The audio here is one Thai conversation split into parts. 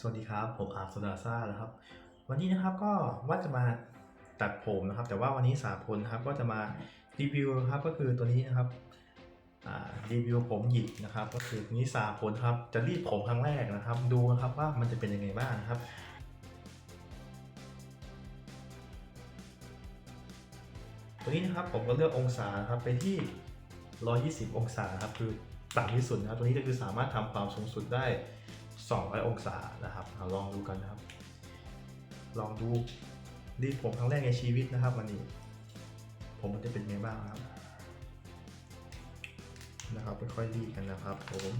สวัสดีครับ ผมอาร์ตโซดาซ่านะครับ วันนี้นะครับก็ว่าจะมาตัดผมนะครับ แต่ว่าวันนี้สาพลนะครับก็จะมารีวิวครับก็คือตัวนี้นะครับรีวิวผมหยิกนะครับ ก็คือตัวนี้สาพลครับจะรีดผมครั้งแรกนะครับ ดูนะครับว่ามันจะเป็นยังไงบ้างนะครับตัวนี้นะครับผมก็เลือกองศาครับไปที่ 120 องศาครับคือต่ำที่สุดนะครับตัวนี้ก็คือสามารถทำความสูงสุดได้ 200 องศานะครับเอาลองดูกันนะครับ ลองดูรีดผมครั้งแรกในชีวิตนะครับวันนี้ ผมมันจะเป็นไงบ้างครับ นะครับค่อยๆรีดกันนะครับผม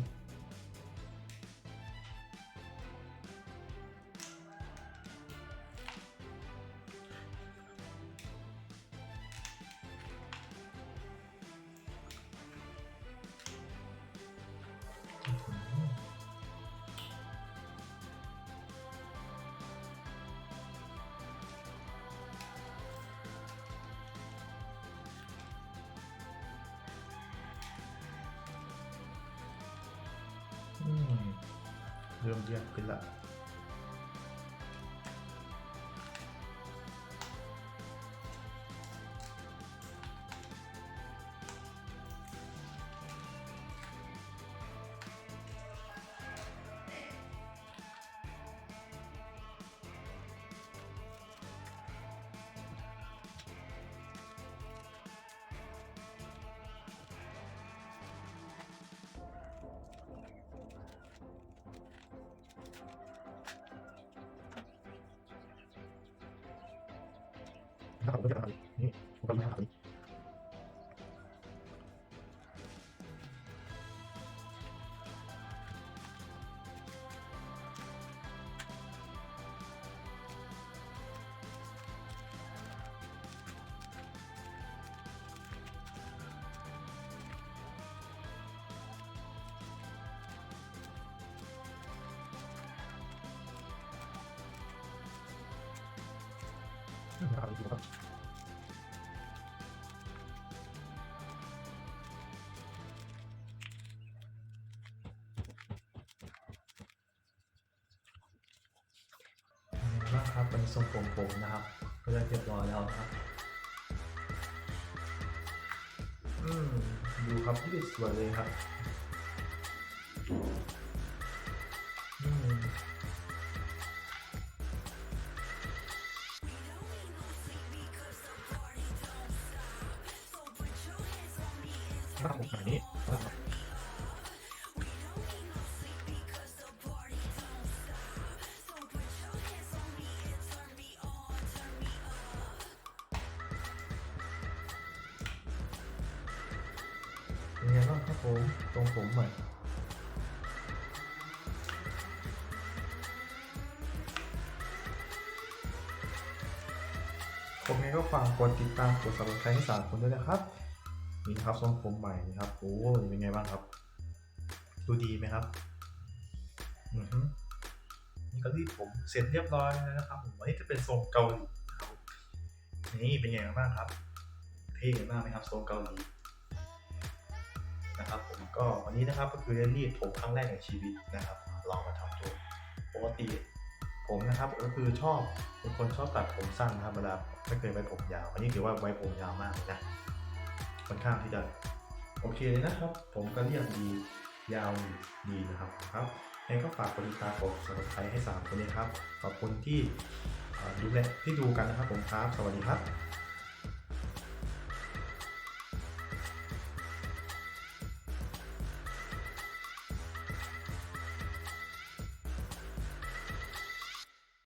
เริ่มเรียบขึ้นละ นะครับผมก็จะทำนี่ผมก็จะทำนี้ นะครับนะครับเป็นทรงผมผมนะครับก็ได้เรียบร้อยแล้วครับ อืม ดูครับที่สวยเลยครับ บผมแบบนี้นะครับเป็นไงบ้างครับผมทรงผมใหม่ผมเองก็ฝากกดติดตามกด subscribe ให้สามคนด้วยนะครับ นี่ครับทรงผมใหม่นะครับโอ้เป็นไงบ้างครับ ดูดีไหมครับอือฮึนี่ก็รีดผมเสร็จเรียบร้อยแล้วนะครับผมวันนี้จะเป็นทรงเกาหลีนะครับนี่เป็นไงบ้างครับ เท่มากไหมครับทรงเกาหลีนะครับผมก็วันนี้นะครับก็คือได้รีดผมครั้งแรกในชีวิตนะครับลองมาทำดูปกติผมนะครับก็คือชอบเป็นคนชอบตัดผมสั้นนะครับเวลาไม่เคยไว้ผมยาวอันนี้ถือว่าไว้ผมยาวมากเลยนะ ค่อนข้างที่จะโอเคเลยนะครับ ผมก็เรียกดียาวดีนะครับครับยังก็ฝากกดติดตามกดสมัครใจให้สามคนนี้ครับ ขอบคุณที่ดูแลที่ดูกันนะครับผมครับ สวัสดีครับ